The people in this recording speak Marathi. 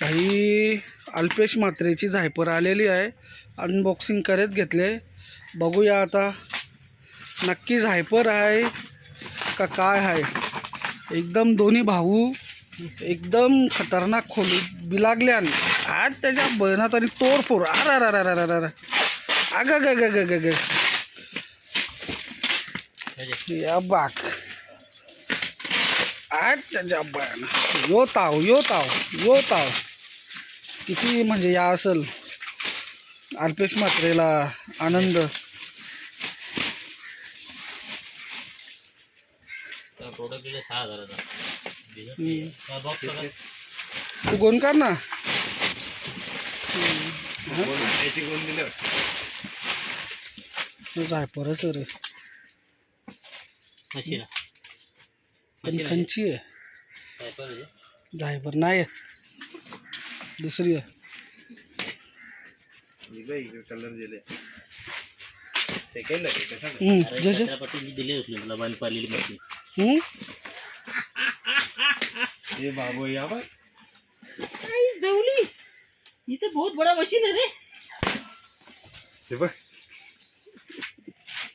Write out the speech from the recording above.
काही अल्पेश मात्रेची झायपर आलेली आहे. अनबॉक्सिंग करत घेतले. बघूया आता. नक्की झायपर आहे का काय आहे? एकदम दोन्ही भाऊ एकदम खतरनाक खोली बिलागल्यान आज त्याच्या बहिणात आणि तोडफोड अर अर अर अर अर अग ग ग ग ग ग या बाक आज त्याच्या बहिणा यो ताव यो ताव यो ताव. किती म्हणजे या असल? अल्पेश मात्रेला आनंद. तू कोण कर ना. जायपरच रे मशीन पण खंची आहे. जायपर नाही. दुसरी आहे. कलर दिले. सेकंड होती तुला बंद पाडलेली? ये बाबू या जवली. ही तर बहुत बडा मशीन आहे रे. हे बघ.